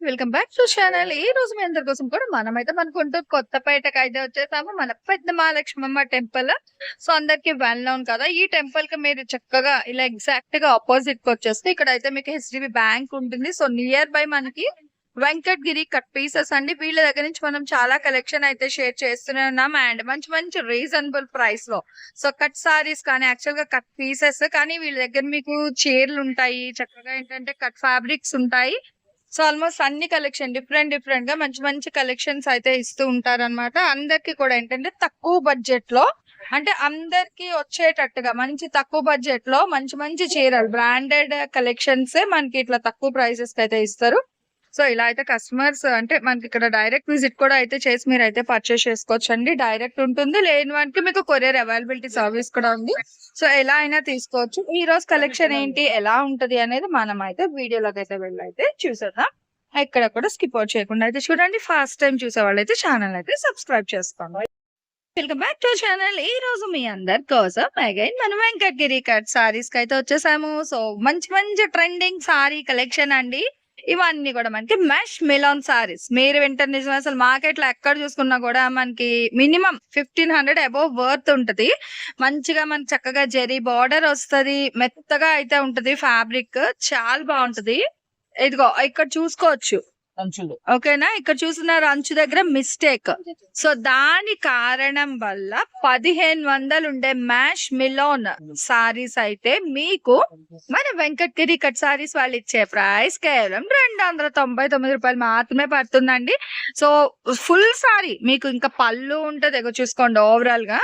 Welcome back to channel. ఈ రోజు మీ అందరి కోసం కూడా మనమైతే మన గుంటూరు కొత్తపేటకి అయితే వచ్చేసాము. మన పెద్ద మహాలక్ష్మమ్మ టెంపుల్. సో అందరికి వెల్ నౌన్ కదా! ఈ టెంపుల్కి మీరు చక్కగా ఇలా ఎగ్జాక్ట్గా ఆపోజిట్కి వచ్చేస్తే ఇక్కడైతే మీకు హెచ్‌డిబి బ్యాంక్ ఉంటుంది. సో నియర్ బై మనకి వెంకటగిరి కట్ పీసెస్ అండి. వీళ్ళ దగ్గర నుంచి మనం చాలా కలెక్షన్ అయితే షేర్ చేస్తూనే ఉన్నాం. అండ్ మంచి మంచి రీజనబుల్ ప్రైస్లో. సో కట్ సారీస్ కానీ యాక్చువల్గా కట్ పీసెస్ కానీ వీళ్ళ దగ్గర మీకు చీరలు ఉంటాయి. చక్కగా ఏంటంటే కట్ ఫ్యాబ్రిక్స్ ఉంటాయి. సో ఆల్మోస్ట్ అన్ని కలెక్షన్ డిఫరెంట్ డిఫరెంట్గా మంచి మంచి కలెక్షన్స్ అయితే ఇస్తూ ఉంటారన్నమాట. అందరికి కూడా ఏంటంటే తక్కువ బడ్జెట్లో అంటే అందరికి వచ్చేటట్టుగా మంచి తక్కువ బడ్జెట్లో మంచి మంచి చీరలు బ్రాండెడ్ కలెక్షన్స్ మనకి ఇట్లా తక్కువ ప్రైసెస్కి అయితే ఇస్తారు. సో ఇలా అయితే కస్టమర్స్ అంటే మనకి ఇక్కడ డైరెక్ట్ విజిట్ కూడా అయితే చేసి మీరు అయితే పర్చేస్ చేసుకోవచ్చండి. డైరెక్ట్ ఉంటుంది. లేని వానికి మీకు కొరియర్ అవైలబిలిటీ సర్వీస్ కూడా ఉంది. సో ఎలా అయినా తీసుకోవచ్చు. ఈ రోజు కలెక్షన్ ఏంటి? ఎలా ఉంటది? అనేది మనం అయితే వీడియోలోకి అయితే వెళ్ళి అయితే చూసేద్దాం. ఎక్కడ కూడా స్కిప్ అవుట్ చేయకుండా అయితే చూడండి. ఫస్ట్ టైం చూసే వాళ్ళైతే ఛానల్ అయితే సబ్స్క్రైబ్ చేసుకోండి. Welcome back to channel. ఈ రోజు మీ అందరి కోసం అగైన్ మనం వెంకటగిరి కట్ సారీస్కి అయితే వచ్చేసాము. సో మంచి మంచి ట్రెండింగ్ సారీ కలెక్షన్ అండి. ఇవన్నీ కూడా మనకి మెష్ మిలాన్ సారీస్. మీరు వింటర్ నిజం అసలు మార్కెట్లో ఎక్కడ చూసుకున్నా కూడా మనకి మినిమం 1500 అబోవ్ వర్త్ ఉంటది. మంచిగా మనకి చక్కగా జెరీ బార్డర్ వస్తది. మెత్తగా అయితే ఉంటది ఫ్యాబ్రిక్. చాలా బాగుంటది. ఇదిగో ఇక్కడ చూసుకోవచ్చు. అంచులు. ఓకేనా? ఇక్కడ చూస్తున్నారు అంచు దగ్గర మిస్టేక్. సో దాని కారణం వల్ల 1500 ఉండే మ్యాష్ మిలోన్ సారీస్ అయితే మీకు మన వెంకటగిరి కట్ సారీస్ వాళ్ళు ఇచ్చే ప్రైస్ కేవలం రెండు వందల తొంభై తొమ్మిది రూపాయలు మాత్రమే పడుతుందండి. సో ఫుల్ సారీ మీకు ఇంకా పళ్ళు ఉంటుంది ఎగో చూసుకోండి ఓవరాల్గా.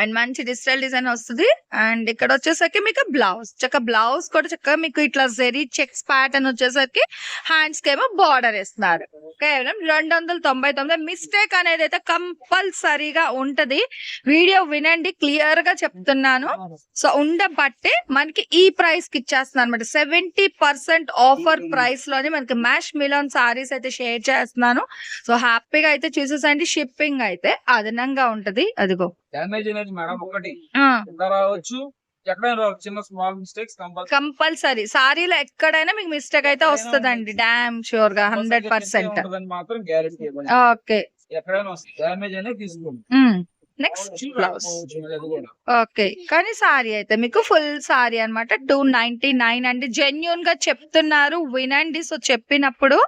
అండ్ మంచి డిజిటల్ డిజైన్ వస్తుంది అండ్ ఇక్కడ వచ్చేసరికి మీకు బ్లౌజ్. చక్క బ్లౌజ్ కూడా చక్కగా మీకు ఇట్లా జెరీ చెక్స్ ప్యాటర్న్ వచ్చేసరికి హ్యాండ్స్ కేమో బార్డర్ ఇస్తున్నారు. కేవలం రెండు వందల తొంభై తొమ్మిది మిస్టేక్ అనేది అయితే కంపల్సరీగా ఉంటది. వీడియో వినండి క్లియర్గా చెప్తున్నాను. సో ఉండబట్టే మనకి ఈ ప్రైస్కి ఇచ్చేస్తున్నారు అనమాట. 70% ఆఫర్ ప్రైస్లోనే మనకి మ్యాష్ మిలాన్ సారీస్ అయితే షేర్ చేస్తున్నాను. సో హ్యాపీగా అయితే చూసేసండి. షిప్పింగ్ అయితే అదనంగా ఉంటది. అదిగో. డ్యామేజ్ అనేది మేడం ఒకటి రావచ్చు కంపల్సరీ సారీలో ఎక్కడైనా మీకు మిస్టేక్ అయితే వస్తదండి. డామ్ షూర్గా 100%. ఉంటుందని మాత్రం గ్యారెంటీ ఇవ్వండి ఓకే. Next blouse. ఓకే. కానీ సారీ అయితే మీకు ఫుల్ సారీ అన్నమాట. 299 అండి. జెన్యూన్గా చెప్తున్నారు. వినండి. సో చెప్పినప్పుడు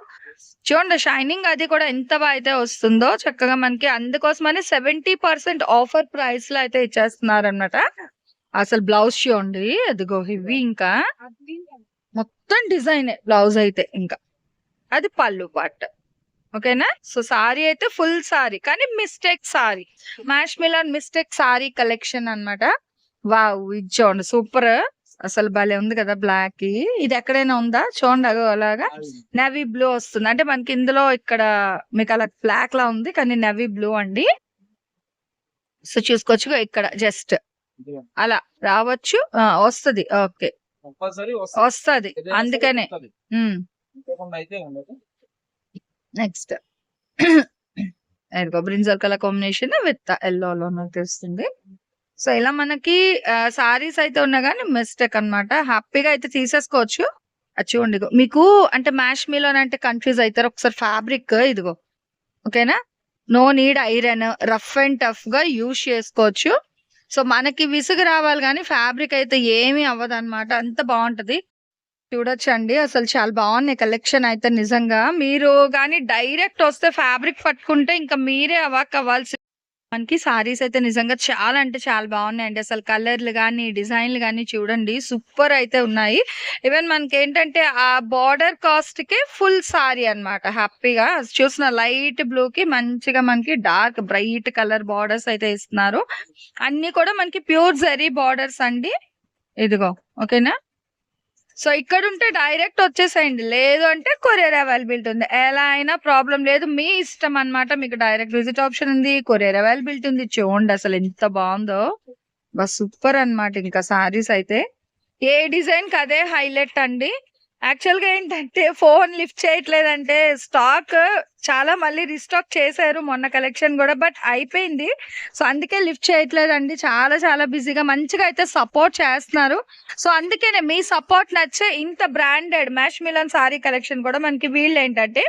చూడండి షైనింగ్ అది కూడా ఎంత బాగా అయితే వస్తుందో చక్కగా మనకి అందుకోసమని 70% ఆఫర్ ప్రైస్లో అయితే ఇచ్చేస్తున్నారనమాట అసలు బ్లౌజ్ చూడండి. అదిగో ఇవి ఇంకా మొత్తం డిజైన్ బ్లౌజ్ అయితే ఇంకా. అది పళ్ళు పార్ట్. ఓకేనా? సో సారీ అయితే ఫుల్ సారీ. కానీ mistake sari. Mash Milan mistake sari collection అన్నమాట. వావ్! ఇది చూడండి సూపర్. అసలు భలే ఉంది కదా బ్లాక్ ఇది ఎక్కడైనా ఉందా? చూడండి అలాగా నేవీ బ్లూ వస్తుంది. అంటే మనకి ఇందులో ఇక్కడ మీకు అలా బ్లాక్ లా ఉంది. కానీ నేవీ బ్లూ అండి. సో చూసుకోవచ్చు ఇక్కడ జస్ట్. అలా రావచ్చు. వస్తది. ఓకే. వస్తది. అందుకనే. Next. Brinjal colour combination with యెల్లోలో నాకు తెలుస్తుంది. సో ఇలా మనకి సారీస్ అయితే ఉన్నా కానీ మిస్టేక్ అన్నమాట. హ్యాపీగా అయితే తీసేసుకోవచ్చు. అది చూడండి మీకు అంటే మ్యాష్ మిలాన్ అంటే కన్‌ఫ్యూజ్ అవుతారు ఒకసారి ఫ్యాబ్రిక్ ఇదిగో. ఓకేనా? No need iron rough and టఫ్గా యూజ్ చేసుకోవచ్చు. సో మనకి విసుగు రావాలి కానీ ఫ్యాబ్రిక్ అయితే ఏమీ అవ్వదు అనమాట అంత బాగుంటది చూడొచ్చండి. అసలు చాలా బాగున్నాయి కలెక్షన్ అయితే నిజంగా. మీరు కానీ డైరెక్ట్ వస్తే ఫ్యాబ్రిక్ పట్టుకుంటే ఇంకా మీరే అవాక్ అవ్వాల్సి మనకి సారీస్ అయితే నిజంగా చాలా అంటే చాలా బాగున్నాయండి. అసలు కలర్‌లు కానీ డిజైన్‌లు కానీ చూడండి సూపర్ అయితే ఉన్నాయి. ఈవెన్ మనకి ఏంటంటే ఆ బార్డర్ కాస్ట్‌కే ఫుల్ సారీ అన్నమాట హ్యాపీగా. చూసిన లైట్ బ్లూకి మంచిగా మనకి డార్క్ బ్రైట్ కలర్ బార్డర్స్ అయితే ఇస్తున్నారు. అన్నీ కూడా మనకి ప్యూర్ జెరీ బార్డర్స్ అండి. ఇదిగో. ఓకేనా? సో ఇక్కడ ఉంటే డైరెక్ట్ వచ్చేసేయండి. లేదు అంటే కొరియర్ అవైలబిలిటీ ఉంది. ఎలా అయినా ప్రాబ్లం లేదు. మీ ఇష్టం అన్నమాట. మీకు డైరెక్ట్ విజిట్ ఆప్షన్ ఉంది. కొరియర్ అవైలబిలిటీ ఉంది. చూడండి అసలు ఎంత బాగుందో బస్ సూపర్ అన్నమాట ఇంకా సారీస్ అయితే ఏ డిజైన్కి అదే హైలైట్ అండి యాక్చువల్గా ఏంటంటే ఫోన్ లిఫ్ట్ చేయట్లేదంటే స్టాక్ చాలా మళ్ళీ రీస్టాక్ చేశారు మొన్న కలెక్షన్ కూడా బట్ అయిపోయింది. సో అందుకే లిఫ్ట్ చేయట్లేదండి. చాలా చాలా బిజీగా మంచిగా అయితే సపోర్ట్ చేస్తున్నారు. సో అందుకనే మీ సపోర్ట్ నచ్చే ఇంత branded mash Milan sari collection కూడా మనకి వీళ్ళు ఏంటంటే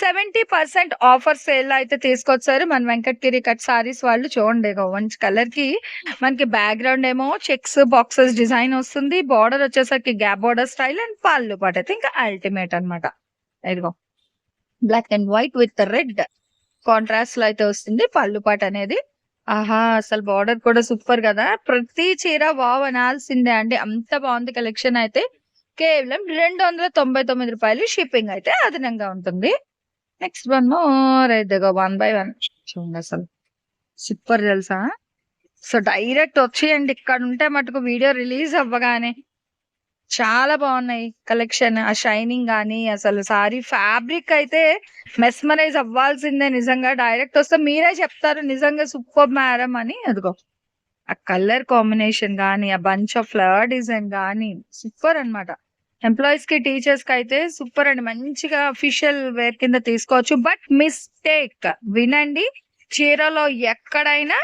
సెవెంటీ పర్సెంట్ ఆఫర్ సేల్ అయితే తీసుకొచ్చారు. మన వెంకటగిరి కట్ సారీస్ వాళ్ళు చూడండి మంచి కలర్కి. మనకి బ్యాక్గ్రౌండ్ ఏమో చెక్స్ బాక్సెస్ డిజైన్ వస్తుంది. బార్డర్ వచ్చేసరికి గ్యాప్ బార్డర్ స్టైల్ అండ్ పళ్ళు పాట అయితే ఇంకా అల్టిమేట్ అన్నమాట. ఇదిగో black and white with red కాంట్రాస్ట్లో అయితే వస్తుంది. పళ్ళు పాట అనేది. ఆహా అసలు బార్డర్ కూడా సూపర్ కదా. ప్రతి చీర వావ్ అనాల్సిందే అండి. అంత బాగుంది కలెక్షన్ అయితే. కేవలం రెండు వందల తొంభై తొమ్మిది రూపాయలు షిప్పింగ్ అయితే అదనంగా ఉంటుంది. నెక్స్ట్ వన్ మోర్ ఇదిగో వన్ బై వన్ చూడండి అసలు. సూపర్ తెలుసా? సో డైరెక్ట్ వచ్చేయండి. ఇక్కడ ఉంటే మటుకు వీడియో రిలీజ్ అవ్వగానే. చాలా బాగున్నాయి కలెక్షన్ ఆ షైనింగ్ కానీ అసలు సారీ ఫ్యాబ్రిక్ అయితే మెస్మరైజ్ అవ్వాల్సిందే నిజంగా. డైరెక్ట్ వస్తే మీరే చెప్తారు నిజంగా సూపర్ మేడం అని. అదిగో. ఆ కలర్ కాంబినేషన్ కానీ ఆ బంచ్ ఆఫ్ ఫ్లవర్ డిజైన్ కానీ సూపర్ అన్నమాట. ఎంప్లాయీస్కి టీచర్స్కి అయితే సూపర్ అండి. మంచిగా అఫీషియల్ వేర్ కింద తీసుకోవచ్చు. బట్ మిస్టేక్ వినండి. చీరలో ఎక్కడైనా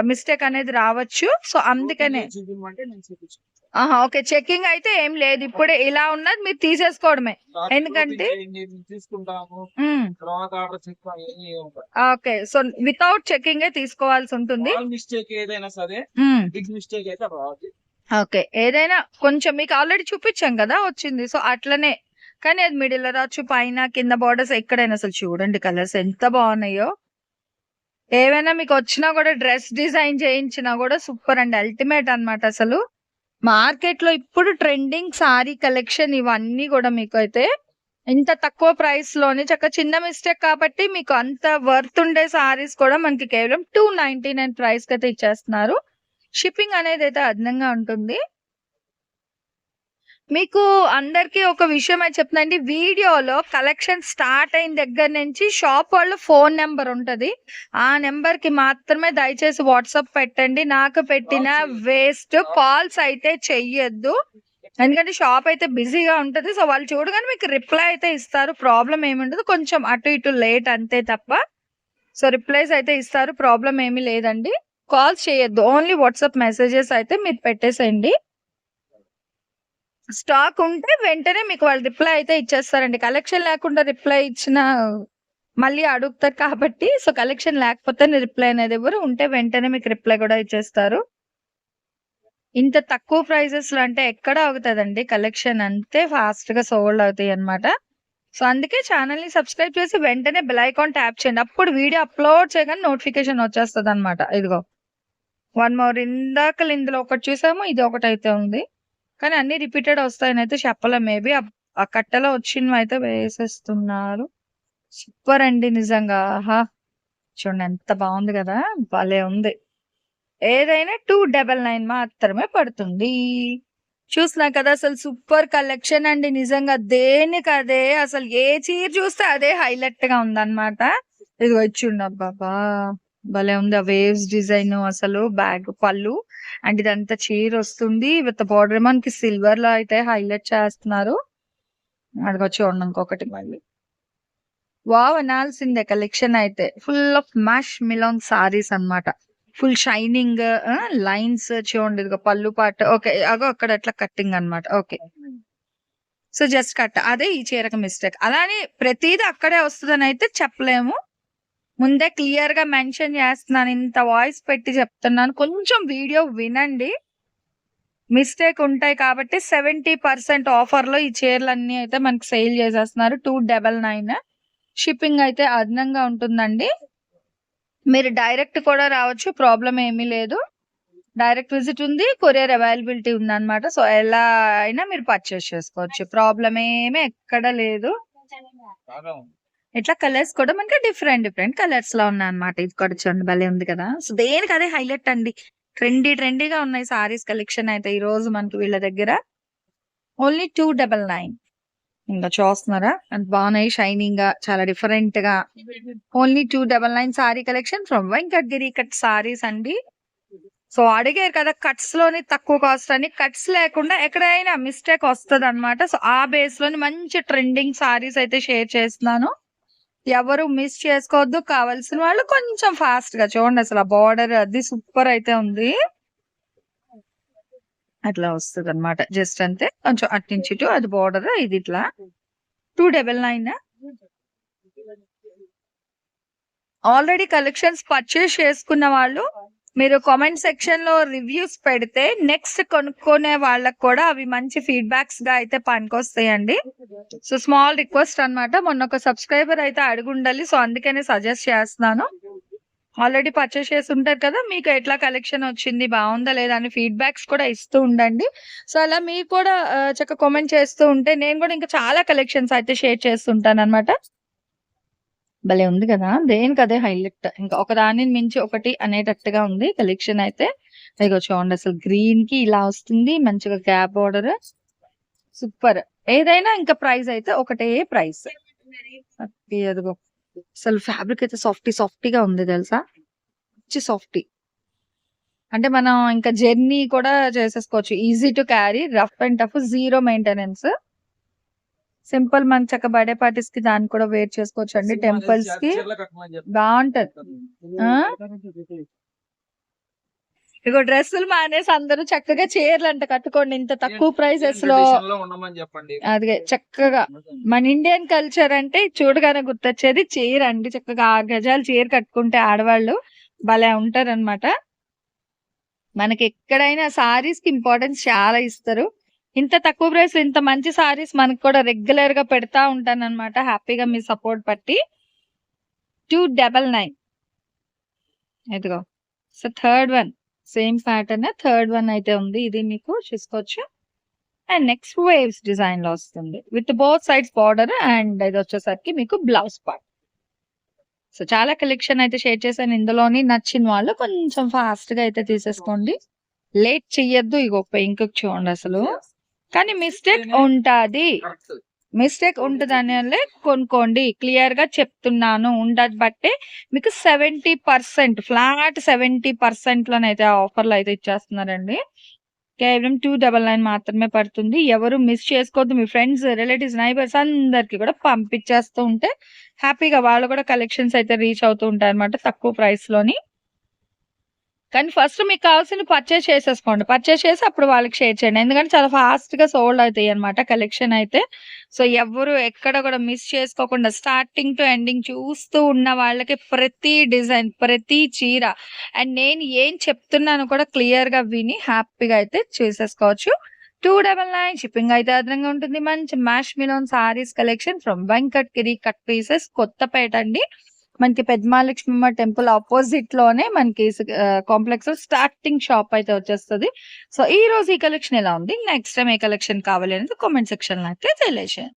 మిస్టేక్ అనేది రావచ్చు. సో అందుకనే ఆహా ఓకే చెకింగ్ అయితే ఏం లేదు. ఇప్పుడే ఇలా ఉన్నది మీరు తీసేసుకోవడమే. ఎందుకంటే-. ఓకే సో వితౌట్ చెకింగ్ తీసుకోవాల్సి ఉంటుంది. మిస్టేక్ ఏదైనా సరే బిగ్ మిస్టేక్ అయితే ఓకే. ఏదైనా కొంచెం మీకు ఆల్రెడీ చూపించాం కదా వచ్చింది. సో అట్లనే. కానీ అది మిడిల్లో రావచ్చు పైన కింద బార్డర్స్ ఎక్కడైనా అసలు చూడండి కలర్స్ ఎంత బాగున్నాయో. ఏవైనా మీకు వచ్చినా కూడా డ్రెస్ డిజైన్ చేయించినా కూడా సూపర్ అండి. అల్టిమేట్ అన్నమాట అసలు. మార్కెట్లో ఇప్పుడు ట్రెండింగ్ సారీ కలెక్షన్ ఇవన్నీ కూడా మీకు అయితే ఇంత తక్కువ ప్రైస్లోనే చక్క చిన్న మిస్టేక్ కాబట్టి మీకు అంత వర్త్ ఉండే సారీస్ కూడా మనకి కేవలం టూ నైన్టీ నైన్ ప్రైస్కి అయితే ఇచ్చేస్తున్నారు. షిప్పింగ్ అనేది అయితే అదనంగా ఉంటుంది. మీకు అందరికి ఒక విషయం అయితే చెప్తుందండి వీడియోలో కలెక్షన్ స్టార్ట్ అయిన దగ్గర నుంచి షాప్ వాళ్ళ ఫోన్ నెంబర్ ఉంటది. ఆ నెంబర్కి మాత్రమే దయచేసి వాట్సాప్ పెట్టండి. నాకు పెట్టిన వేస్ట్ కాల్స్ అయితే చెయ్యొద్దు. ఎందుకంటే షాప్ అయితే బిజీగా ఉంటది. సో వాళ్ళు చూడగానే మీకు రిప్లై అయితే ఇస్తారు. ప్రాబ్లం ఏమి ఉండదు. కొంచెం అటు ఇటు లేట్ అంతే తప్ప. సో రిప్లైస్ అయితే ఇస్తారు. ప్రాబ్లం ఏమీ లేదండి. కాల్స్ చేయొద్దు. ఓన్లీ వాట్సాప్ మెసేజెస్ అయితే మీరు పెట్టేసేయండి. స్టాక్ ఉంటే వెంటనే మీకు వాళ్ళు రిప్లై అయితే ఇచ్చేస్తారండి. కలెక్షన్ లేకుండా రిప్లై ఇచ్చిన మళ్ళీ అడుగుతారు కాబట్టి సో కలెక్షన్ లేకపోతే రిప్లై అనేది ఎవరు ఉంటే వెంటనే మీకు రిప్లై కూడా ఇచ్చేస్తారు. ఇంత తక్కువ ప్రైజెస్లో అంటే ఎక్కడ అవుతుందండి కలెక్షన్ అంతే ఫాస్ట్గా సోల్డ్ అవుతాయి అన్నమాట. సో అందుకే ఛానల్ని సబ్స్క్రైబ్ చేసి వెంటనే బెల్ ఐకాన్ ట్యాప్ చేయండి. అప్పుడు వీడియో అప్లోడ్ చేయగానే నోటిఫికేషన్ వచ్చేస్తుంది అనమాట ఇదిగో. వన్ మోర్ ఇందాక ఇందులో ఒకటి చూసాము ఇది ఒకటి అయితే ఉంది. కానీ అన్ని రిపీటెడ్ వస్తాయని అయితే చెప్పలేం. మేబీ ఆ కట్టెలో వచ్చినవి అయితే వేసేస్తున్నారు. సూపర్ అండి నిజంగా. ఆహా. చూడండి ఎంత బాగుంది కదా. భలే ఉంది. ఏదైనా టూ డబల్ నైన్ మాత్రమే పడుతుంది. చూసినా కదా అసలు సూపర్ కలెక్షన్ అండి నిజంగా. దేనికి అదే అసలు ఏ చీర చూస్తే అదే హైలైట్గా ఉందన్నమాట ఇది వచ్చిండు అబ్బాబా భలే ఉంది. ఆ వేవ్స్ డిజైన్ అసలు బ్యాగ్ పళ్ళు అండ్ ఇదంతా చీర వస్తుంది. విత్ బార్డర్ మనకి సిల్వర్లో అయితే హైలైట్ చేస్తున్నారు. అడగొచ్చు చూడండి ఇంకొకటి మళ్ళీ. వావ్ అనాల్సిందే కలెక్షన్ అయితే. Full of mash Milan saris అన్నమాట. ఫుల్ షైనింగ్ లైన్స్ చూడండి. ఇదిగో పళ్ళు పాట. ఓకే అగో అక్కడ అట్లా కట్టింగ్ అన్నమాట. ఓకే. So just cut. అదే ఈ చీరకు మిస్టేక్. అలానే ప్రతిదీ అక్కడే వస్తుందని అయితే చెప్పలేము. ముందే క్లియర్గా మెన్షన్ చేస్తున్నాను. ఇంత వాయిస్ పెట్టి చెప్తున్నాను. కొంచెం వీడియో వినండి. మిస్టేక్ ఉంటాయి కాబట్టి సెవెంటీ పర్సెంట్ ఆఫర్లో ఈ చీరలన్నీ అయితే మనకి సేల్ చేసేస్తున్నారు. టూ డబల్ నైన్ షిప్పింగ్ అయితే అదనంగా ఉంటుందండి. మీరు డైరెక్ట్ కూడా రావచ్చు. ప్రాబ్లం ఏమీ లేదు. డైరెక్ట్ విజిట్ ఉంది. కొరియర్ అవైలబిలిటీ ఉంది అనమాట సో ఎలా అయినా మీరు పర్చేస్ చేసుకోవచ్చు. ప్రాబ్లం ఏమీ ఎక్కడ లేదు. ఇట్లా కలర్స్ కూడా మనకి డిఫరెంట్ డిఫరెంట్ కలర్స్లో ఉన్నాయి అనమాట ఇది కూడా చూడండి భలే ఉంది కదా. సో దేనికి అదే హైలైట్ అండి. ట్రెండీ ట్రెండీగా ఉన్నాయి సారీస్ కలెక్షన్ అయితే ఈ రోజు మనకి వీళ్ళ దగ్గర. Only two double nine. ఇంకా చూస్తున్నారా? అంత బాగున్నాయి షైనింగ్గా చాలా డిఫరెంట్గా only two double nine sari collection from Venkatagiri cut saris అండి. సో అడిగారు కదా కట్స్లోని తక్కువ కాస్ట్ అని. కట్స్ లేకుండా ఎక్కడైనా మిస్టేక్ వస్తుంది అనమాట సో ఆ బేస్లోని మంచి ట్రెండింగ్ సారీస్ అయితే షేర్ చేస్తున్నాను. ఎవరు మిస్ చేసుకోవద్దు. కావాల్సిన వాళ్ళు కొంచెం ఫాస్ట్గా చూడండి అసలు ఆ బార్డర్ అది సూపర్ అయితే ఉంది. అట్లా వస్తుంది అనమాట జస్ట్ అంతే. కొంచెం అట్నుంచి ఇటు అది బార్డర్ ఇది ఇట్లా. Two double nine already collections purchase చేసుకున్న వాళ్ళు మీరు కామెంట్ సెక్షన్లో రివ్యూస్ పెడితే నెక్స్ట్ కొనుక్కునే వాళ్ళకి కూడా అవి మంచి ఫీడ్బ్యాక్స్గా అయితే పనికొస్తాయండి. సో స్మాల్ రిక్వెస్ట్ అన్నమాట. మొన్న ఒక సబ్స్క్రైబర్ అయితే అడుగుండాలి. సో అందుకనే సజెస్ట్ చేస్తున్నాను. ఆల్రెడీ పర్చేస్ చేసి ఉంటారు కదా మీకు ఎట్లా కలెక్షన్ వచ్చింది బాగుందా లేదా అని ఫీడ్బ్యాక్స్ కూడా ఇస్తూ ఉండండి. సో అలా మీరు కూడా చక్కగా కామెంట్ చేస్తూ ఉంటే నేను కూడా ఇంకా చాలా కలెక్షన్స్ అయితే షేర్ చేస్తుంటాను అనమాట భలే ఉంది కదా? దేనికి అదే హైలైట్. ఇంకా ఒక దానిని మించి ఒకటి అనేటట్టుగా ఉంది. కలెక్షన్ అయితే ఇగో చూడండి అసలు గ్రీన్కి ఇలా వస్తుంది. మంచిగా క్యాప్ బార్డర్. సూపర్. ఏదైనా ఇంకా ప్రైస్ అయితే ఒకటే ప్రైస్. అదిగో. అసలు ఫ్యాబ్రిక్ అయితే సాఫ్టీ సాఫ్టీగా ఉంది తెలుసా? మంచి సాఫ్టీ. అంటే మనం ఇంకా జర్నీ కూడా చేసేసుకోవచ్చు. Easy to carry rough and tough zero maintenance. Simple మన చక్క బర్త్డే పార్టీస్కి దాన్ని కూడా వేర్ చేసుకోవచ్చు అండి టెంపుల్స్కి బాగుంటది? ఇగో డ్రెస్సులు మానేసి అందరూ చక్కగా చీరలు అంట కట్టుకోండి. ఇంత తక్కువ ప్రైసెస్లో అదిగే చక్కగా మన ఇండియన్ కల్చర్ అంటే చూడగానే గుర్తొచ్చేది చీర అండి. చక్కగా ఆరు గజాలు చీర కట్టుకుంటే ఆడవాళ్ళు భలే ఉంటారు అనమాట మనకి ఎక్కడైనా సారీస్కి ఇంపార్టెన్స్ చాలా ఇస్తారు. ఇంత తక్కువ ప్రైస్ ఇంత మంచి సారీస్ మనకు కూడా రెగ్యులర్గా పెడతా ఉంటాను అనమాట హ్యాపీగా మీ సపోర్ట్ పట్టి. టూ డబల్ నైన్ ఇదిగో. So third one same pattern third one అయితే ఉంది. ఇది మీకు చూసుకోవచ్చు. అండ్ నెక్స్ట్ వేవ్స్ డిజైన్లో వస్తుంది. With both sides border and ఇది వచ్చేసరికి మీకు బ్లౌజ్ పార్ట్ సో చాలా కలెక్షన్ అయితే షేర్ చేశాను. ఇందులోని నచ్చిన వాళ్ళు కొంచెం ఫాస్ట్గా అయితే తీసేసుకోండి. లేట్ చెయ్యొద్దు. ఇగో ఇంకొక చూడండి అసలు. కానీ మిస్టేక్ ఉంటది. మిస్టేక్ ఉంటదని కొనుక్కోండి. క్లియర్గా చెప్తున్నాను. ఉండదు బట్టే మీకు seventy percent flat seventy percent లోనైతే ఆఫర్లు అయితే ఇచ్చేస్తున్నారండి. కేవలం టూ డబల్ నైన్ మాత్రమే పడుతుంది. ఎవరు మిస్ చేసుకోవద్దు. మీ ఫ్రెండ్స్ రిలేటివ్స్ నైబర్స్ అందరికి కూడా పంపించేస్తూ ఉంటే హ్యాపీగా వాళ్ళు కూడా కలెక్షన్స్ అయితే రీచ్ అవుతూ ఉంటాయి అనమాట తక్కువ ప్రైస్లోని కానీ ఫస్ట్ మీకు కావాల్సిన పర్చేస్ చేసేసుకోండి. పర్చేస్ చేసి అప్పుడు వాళ్ళకి షేర్ చేయండి. ఎందుకంటే చాలా ఫాస్ట్గా సోల్డ్ అవుతాయి అనమాట కలెక్షన్ అయితే. సో ఎవరు ఎక్కడ కూడా మిస్ చేసుకోకుండా స్టార్టింగ్ టు ఎండింగ్ చూస్తూ ఉన్న వాళ్ళకి ప్రతి డిజైన్ ప్రతి చీర. అండ్ నేను ఏం చెప్తున్నాను కూడా క్లియర్గా విని హ్యాపీగా అయితే చూసేసుకోవచ్చు. టూ డబల్ నైన్ షిప్పింగ్ అయితే అదనంగా ఉంటుంది. మంచి mash Milan saris collection from Venkatagiri cut pieces Kothapeta అండి. మనకి పెద్దమాలక్ష్మమ్మ టెంపుల్ ఆపోజిట్లోనే మనకి కాంప్లెక్స్ స్టార్టింగ్ షాప్ అయితే వచ్చేస్తుంది. సో ఈ రోజు ఈ కలెక్షన్ ఎలా ఉంది? నెక్స్ట్ టైం ఏ కలెక్షన్ కావాలి అనేది కామెంట్ సెక్షన్లో అయితే తెలియజేయండి.